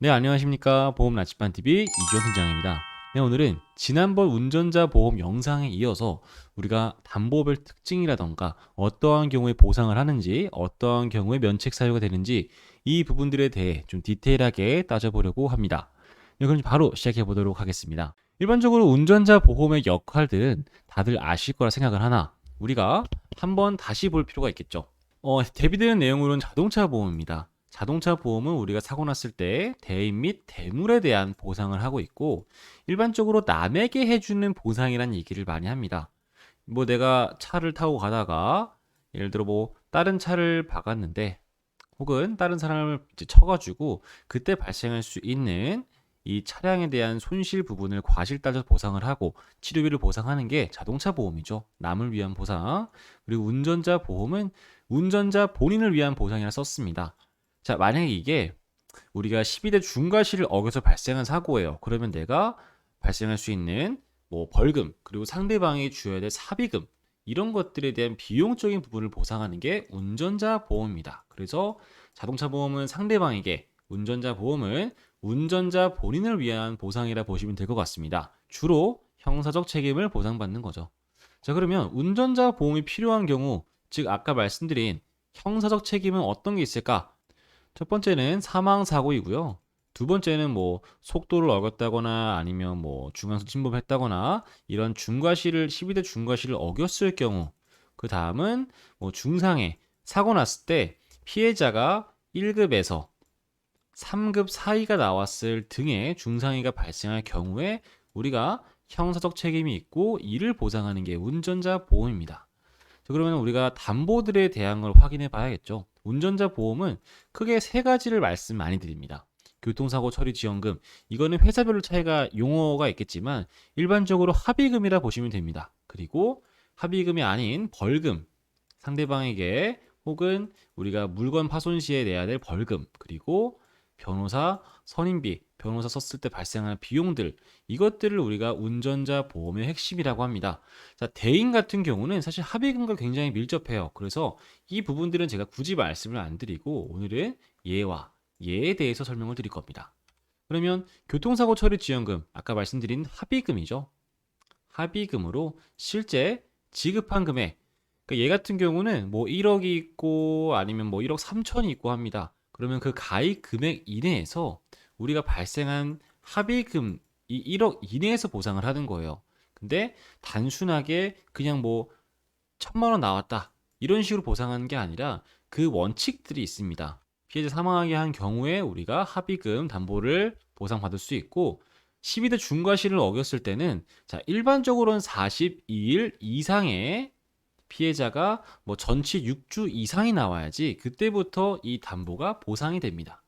네, 안녕하십니까. 보험 나치반 TV 이주현 팀장입니다. 네, 오늘은 지난번 운전자 보험 영상에 이어서 우리가 담보별 특징이라던가 어떠한 경우에 보상을 하는지, 어떠한 경우에 면책 사유가 되는지 이 부분들에 대해 좀 디테일하게 따져보려고 합니다. 네, 그럼 바로 시작해 보도록 하겠습니다. 일반적으로 운전자 보험의 역할들은 다들 아실 거라 생각을 하나 우리가 한번 다시 볼 필요가 있겠죠. 어, 대비되는 내용으로는 자동차 보험입니다. 자동차 보험은 우리가 사고 났을 때 대인 및 대물에 대한 보상을 하고 있고 일반적으로 남에게 해주는 보상이란 얘기를 많이 합니다. 뭐 내가 차를 타고 가다가 예를 들어 뭐 다른 차를 박았는데 혹은 다른 사람을 이제 쳐가지고 그때 발생할 수 있는 이 차량에 대한 손실 부분을 과실 따져 보상을 하고 치료비를 보상하는 게 자동차 보험이죠. 남을 위한 보상. 그리고 운전자 보험은 운전자 본인을 위한 보상이라 썼습니다. 자, 만약에 이게 우리가 12대 중과실을 어겨서 발생한 사고예요. 그러면 내가 발생할 수 있는 뭐 벌금, 그리고 상대방이 주어야 될 사비금, 이런 것들에 대한 비용적인 부분을 보상하는 게 운전자 보험입니다. 그래서 자동차 보험은 상대방에게, 운전자 보험은 운전자 본인을 위한 보상이라 보시면 될 것 같습니다. 주로 형사적 책임을 보상받는 거죠. 자, 그러면 운전자 보험이 필요한 경우, 즉 아까 말씀드린 형사적 책임은 어떤 게 있을까? 첫 번째는 사망 사고이고요. 두 번째는 뭐 속도를 어겼다거나 아니면 뭐 중앙선 침범했다거나 이런 중과실을 12대 중과실을 어겼을 경우 그 다음은 뭐 중상해 사고 났을 때 피해자가 1급에서 3급 사이가 나왔을 등의 중상해가 발생할 경우에 우리가 형사적 책임이 있고 이를 보상하는 게 운전자 보험입니다. 자, 그러면 우리가 담보들에 대한 걸 확인해 봐야겠죠. 운전자 보험은 크게 세 가지를 말씀 많이 드립니다. 교통사고 처리 지원금. 이거는 회사별로 차이가 용어가 있겠지만 일반적으로 합의금이라 보시면 됩니다. 그리고 합의금이 아닌 벌금. 상대방에게 혹은 우리가 물건 파손 시에 내야 될 벌금. 그리고 변호사 선임비, 변호사 썼을 때 발생하는 비용들 이것들을 우리가 운전자 보험의 핵심이라고 합니다. 자, 대인 같은 경우는 사실 합의금과 굉장히 밀접해요. 그래서 이 부분들은 제가 굳이 말씀을 안 드리고 오늘은 예와 예에 대해서 설명을 드릴 겁니다. 그러면 교통사고 처리 지원금 아까 말씀드린 합의금이죠. 합의금으로 실제 지급한 금액 그러니까 얘 같은 경우는 뭐 1억이 있고 아니면 뭐 1억 3천이 있고 합니다. 그러면 그 가입 금액 이내에서 우리가 발생한 합의금 이 1억 이내에서 보상을 하는 거예요. 근데 단순하게 그냥 뭐 천만 원 나왔다 이런 식으로 보상하는 게 아니라 그 원칙들이 있습니다. 피해자 사망하게 한 경우에 우리가 합의금 담보를 보상받을 수 있고 12대 중과실을 어겼을 때는 자 일반적으로는 42일 이상의 피해자가 뭐 전치 6주 이상이 나와야지 그때부터 이 담보가 보상이 됩니다.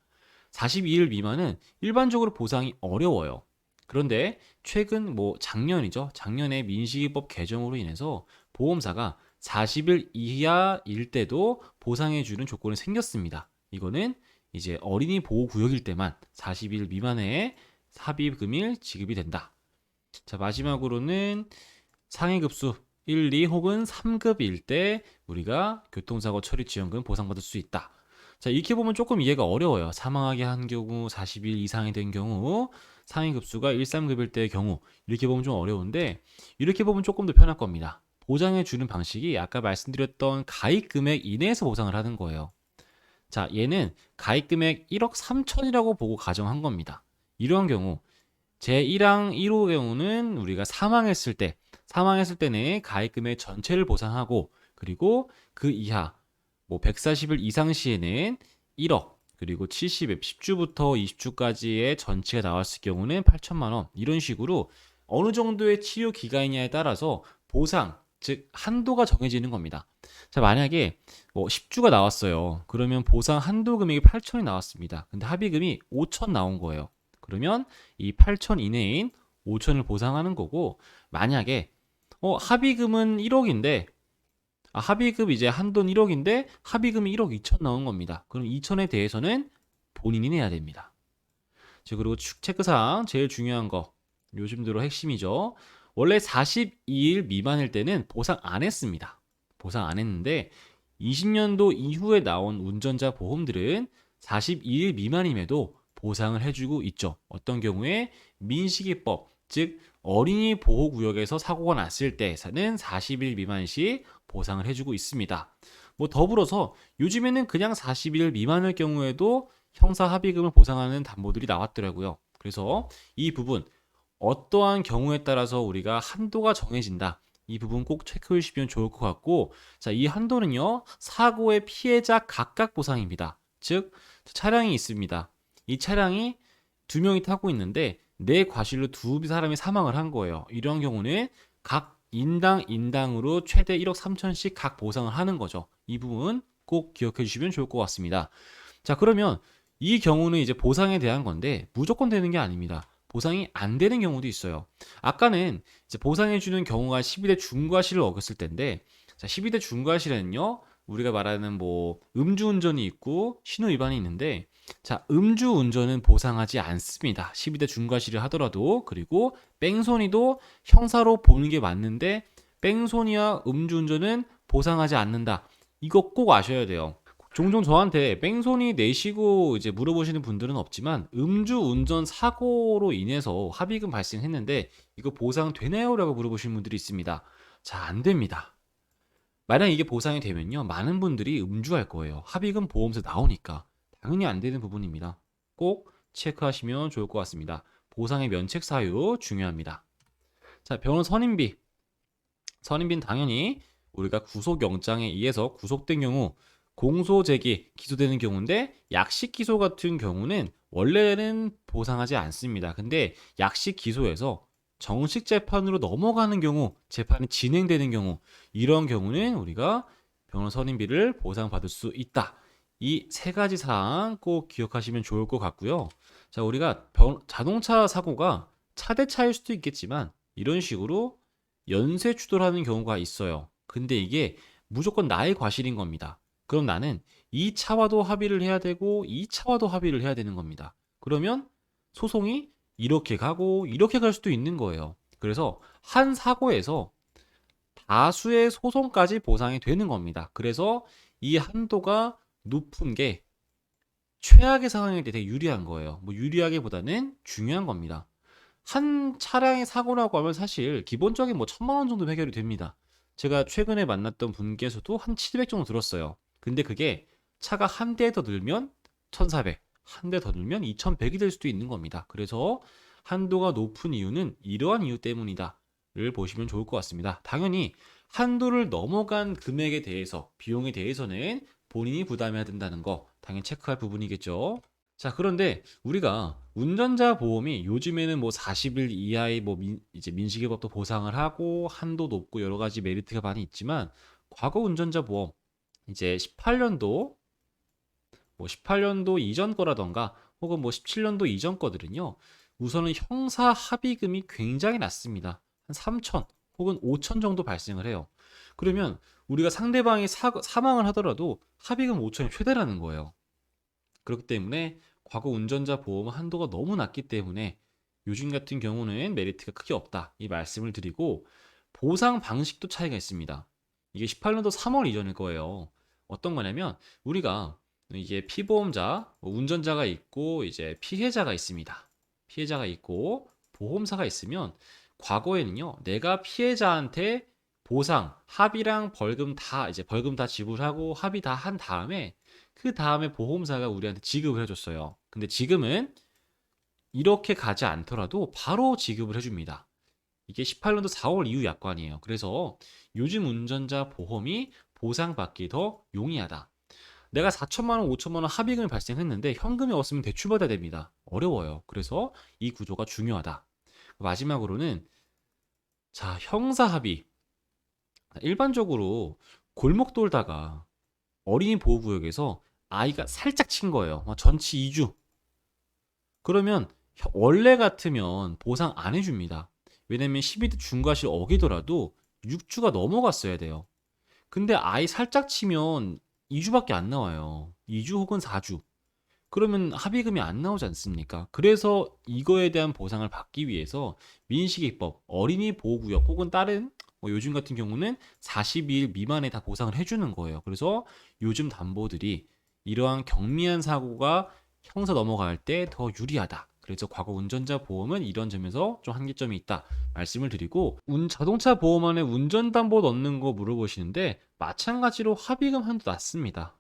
42일 미만은 일반적으로 보상이 어려워요. 그런데 최근 뭐 작년이죠. 작년에 민식이법 개정으로 인해서 보험사가 40일 이하일 때도 보상해주는 조건이 생겼습니다. 이거는 이제 어린이 보호 구역일 때만 40일 미만의 합의금일 지급이 된다. 자 마지막으로는 상해급수 1, 2 혹은 3급일 때 우리가 교통사고 처리 지원금 보상받을 수 있다. 자, 이렇게 보면 조금 이해가 어려워요. 사망하게 한 경우, 40일 이상이 된 경우, 상해급수가 1, 3급일 때의 경우, 이렇게 보면 좀 어려운데, 이렇게 보면 조금 더 편할 겁니다. 보장해 주는 방식이 아까 말씀드렸던 가입 금액 이내에서 보상을 하는 거예요. 자, 얘는 가입 금액 1억 3천이라고 보고 가정한 겁니다. 이러한 경우, 제1항 1호 경우는 우리가 사망했을 때, 사망했을 때는 가입금의 전체를 보상하고 그리고 그 이하 뭐 140일 이상 시에는 1억 그리고 70일 10주부터 20주까지의 전치가 나왔을 경우는 8천만 원 이런 식으로 어느 정도의 치료 기간이냐에 따라서 보상 즉 한도가 정해지는 겁니다. 자 만약에 뭐 10주가 나왔어요. 그러면 보상 한도 금액이 8천이 나왔습니다. 근데 합의금이 5천 나온 거예요. 그러면 이 8천 이내인 5천을 보상하는 거고 만약에 어, 합의금은 1억인데, 아, 합의금 이제 한돈 1억인데, 합의금이 1억 2천 나온 겁니다. 그럼 2천에 대해서는 본인이 내야 됩니다. 자, 그리고 체크상 제일 중요한 거, 요즘 들어 핵심이죠. 원래 42일 미만일 때는 보상 안 했습니다. 보상 안 했는데, 20년도 이후에 나온 운전자 보험들은 42일 미만임에도 보상을 해주고 있죠. 어떤 경우에 민식이법, 즉 어린이 보호 구역에서 사고가 났을 때는 40일 미만 시 보상을 해주고 있습니다. 뭐 더불어서 요즘에는 그냥 40일 미만일 경우에도 형사 합의금을 보상하는 담보들이 나왔더라고요. 그래서 이 부분 어떠한 경우에 따라서 우리가 한도가 정해진다. 이 부분 꼭 체크해 주시면 좋을 것 같고 자, 이 한도는요. 사고의 피해자 각각 보상입니다. 즉 차량이 있습니다. 이 차량이 두 명이 타고 있는데 내 과실로 두 사람이 사망을 한 거예요. 이런 경우는 각 인당 인당으로 최대 1억 3천씩 각 보상을 하는 거죠. 이 부분 꼭 기억해 주시면 좋을 것 같습니다. 자, 그러면 이 경우는 이제 보상에 대한 건데 무조건 되는 게 아닙니다. 보상이 안 되는 경우도 있어요. 아까는 이제 보상해 주는 경우가 12대 중과실을 어겼을 텐데 자, 12대 중과실에는요. 우리가 말하는 뭐 음주운전이 있고 신호 위반이 있는데 자, 음주운전은 보상하지 않습니다. 12대 중과실을 하더라도 그리고 뺑소니도 형사로 보는 게 맞는데 뺑소니와 음주운전은 보상하지 않는다. 이거 꼭 아셔야 돼요. 종종 저한테 뺑소니 내시고 이제 물어보시는 분들은 없지만 음주운전 사고로 인해서 합의금 발생했는데 이거 보상 되나요? 라고 물어보시는 분들이 있습니다. 자, 안 됩니다. 만약 이게 보상이 되면요. 많은 분들이 음주할 거예요. 합의금 보험서 나오니까. 당연히 안 되는 부분입니다. 꼭 체크하시면 좋을 것 같습니다. 보상의 면책 사유 중요합니다. 자, 병원 선임비. 선임비는 당연히 우리가 구속영장에 의해서 구속된 경우 공소 제기 기소되는 경우인데 약식 기소 같은 경우는 원래는 보상하지 않습니다. 근데 약식 기소에서 정식 재판으로 넘어가는 경우, 재판이 진행되는 경우, 이런 경우는 우리가 병원 선임비를 보상받을 수 있다. 이 세 가지 사항 꼭 기억하시면 좋을 것 같고요. 자, 우리가 병, 자동차 사고가 차대차일 수도 있겠지만 이런 식으로 연쇄 추돌하는 경우가 있어요. 근데 이게 무조건 나의 과실인 겁니다. 그럼 나는 이 차와도 합의를 해야 되고 이 차와도 합의를 해야 되는 겁니다. 그러면 소송이 이렇게 가고 이렇게 갈 수도 있는 거예요. 그래서 한 사고에서 다수의 소송까지 보상이 되는 겁니다. 그래서 이 한도가 높은 게 최악의 상황일 때 되게 유리한 거예요. 뭐 유리하기보다는 중요한 겁니다. 한 차량의 사고라고 하면 사실 기본적인 뭐 천만 원 정도 해결이 됩니다. 제가 최근에 만났던 분께서도 한 700 정도 들었어요. 근데 그게 차가 한대더 늘면 1400, 한 대 더 늘면 2100이 될 수도 있는 겁니다. 그래서 한도가 높은 이유는 이러한 이유 때문이다 를 보시면 좋을 것 같습니다. 당연히 한도를 넘어간 금액에 대해서 비용에 대해서는 본인이 부담해야 된다는 거 당연히 체크할 부분이겠죠. 자, 그런데 우리가 운전자 보험이 요즘에는 뭐 40일 이하의 뭐 민, 이제 민식이법도 보상을 하고 한도 높고 여러 가지 메리트가 많이 있지만 과거 운전자 보험 이제 18년도 뭐 18년도 이전 거라던가 혹은 뭐 17년도 이전 거들은요. 우선은 형사 합의금이 굉장히 낮습니다. 한 3천 혹은 5천 정도 발생을 해요. 그러면 우리가 상대방이 사, 사망을 하더라도 합의금 5천이 최대라는 거예요. 그렇기 때문에 과거 운전자 보험 한도가 너무 낮기 때문에 요즘 같은 경우는 메리트가 크게 없다. 이 말씀을 드리고 보상 방식도 차이가 있습니다. 이게 18년도 3월 이전일 거예요. 어떤 거냐면 우리가 이제 피보험자, 뭐 운전자가 있고 이제 피해자가 있습니다. 피해자가 있고 보험사가 있으면 과거에는요. 내가 피해자한테 보상, 합의랑 벌금 다 이제 벌금 다 지불하고 합의 다 한 다음에 그 다음에 보험사가 우리한테 지급을 해줬어요. 근데 지금은 이렇게 가지 않더라도 바로 지급을 해줍니다. 이게 18년도 4월 이후 약관이에요. 그래서 요즘 운전자 보험이 보상받기 더 용이하다. 내가 4천만 원, 5천만 원 합의금이 발생했는데 현금이 없으면 대출받아야 됩니다. 어려워요. 그래서 이 구조가 중요하다. 마지막으로는 자, 형사 합의. 일반적으로 골목 돌다가 어린이 보호 구역에서 아이가 살짝 친 거예요. 전치 2주. 그러면 원래 같으면 보상 안 해줍니다. 왜냐면 12대 중과실 어기더라도 6주가 넘어갔어야 돼요. 근데 아이 살짝 치면 2주밖에 안 나와요. 2주 혹은 4주. 그러면 합의금이 안 나오지 않습니까? 그래서 이거에 대한 보상을 받기 위해서 민식이법, 어린이 보호구역 혹은 다른 뭐 요즘 같은 경우는 42일 미만에 다 보상을 해주는 거예요. 그래서 요즘 담보들이 이러한 경미한 사고가 형사 넘어갈 때 더 유리하다. 그래서 과거 운전자 보험은 이런 점에서 좀 한계점이 있다 말씀을 드리고 운, 자동차 보험 안에 운전담보 넣는 거 물어보시는데 마찬가지로 합의금 한도 낮습니다.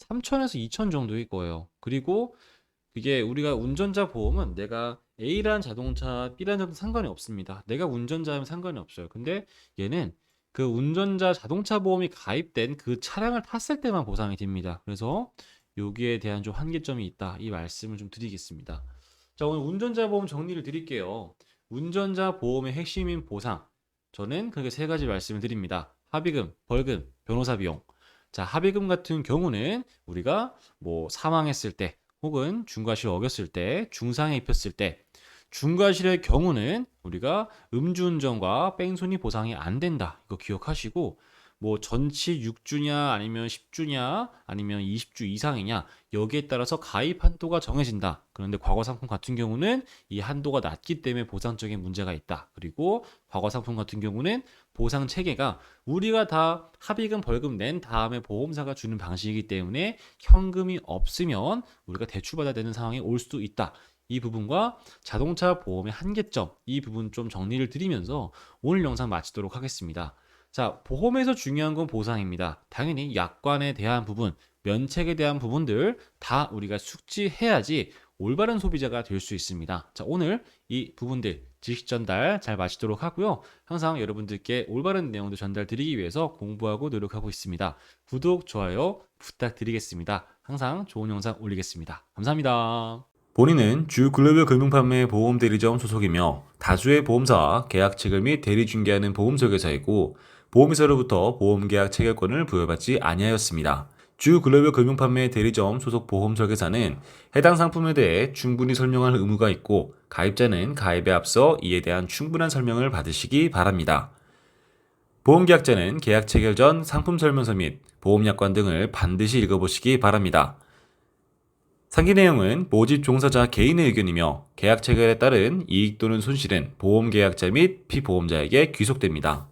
3천에서 2천 정도일 거예요. 그리고 그게 우리가 운전자 보험은 내가 A라는 자동차, B라는 자동차 상관이 없습니다. 내가 운전자면 상관이 없어요. 근데 얘는 그 운전자 자동차 보험이 가입된 그 차량을 탔을 때만 보상이 됩니다. 그래서 여기에 대한 좀 한계점이 있다. 이 말씀을 좀 드리겠습니다. 자, 오늘 운전자 보험 정리를 드릴게요. 운전자 보험의 핵심인 보상. 저는 그게 세 가지 말씀을 드립니다. 합의금, 벌금, 변호사 비용. 자, 합의금 같은 경우는 우리가 뭐 사망했을 때 혹은 중과실 어겼을 때, 중상에 입혔을 때, 중과실의 경우는 우리가 음주운전과 뺑소니 보상이 안 된다. 이거 기억하시고 뭐 전치 6주냐 아니면 10주냐 아니면 20주 이상이냐 여기에 따라서 가입 한도가 정해진다. 그런데 과거 상품 같은 경우는 이 한도가 낮기 때문에 보상적인 문제가 있다. 그리고 과거 상품 같은 경우는 보상 체계가 우리가 다 합의금 벌금 낸 다음에 보험사가 주는 방식이기 때문에 현금이 없으면 우리가 대출받아야 되는 상황이 올 수도 있다. 이 부분과 자동차 보험의 한계점 이 부분 좀 정리를 드리면서 오늘 영상 마치도록 하겠습니다. 자, 보험에서 중요한 건 보상입니다. 당연히 약관에 대한 부분, 면책에 대한 부분들 다 우리가 숙지해야지 올바른 소비자가 될 수 있습니다. 자, 오늘 이 부분들 지식 전달 잘 마치도록 하고요. 항상 여러분들께 올바른 내용도 전달 드리기 위해서 공부하고 노력하고 있습니다. 구독, 좋아요 부탁드리겠습니다. 항상 좋은 영상 올리겠습니다. 감사합니다. 본인은 주 글로벌 금융판매 보험 대리점 소속이며 다수의 보험사와 계약 체결 및 대리 중개하는 보험 설계사이고 보험회사로부터 보험 계약 체결권을 부여받지 아니하였습니다. 주 글로벌 금융판매 대리점 소속 보험 설계사는 해당 상품에 대해 충분히 설명할 의무가 있고 가입자는 가입에 앞서 이에 대한 충분한 설명을 받으시기 바랍니다. 보험계약자는 계약 체결 전 상품 설명서 및 보험약관 등을 반드시 읽어보시기 바랍니다. 상기 내용은 모집 종사자 개인의 의견이며 계약 체결에 따른 이익 또는 손실은 보험계약자 및 피보험자에게 귀속됩니다.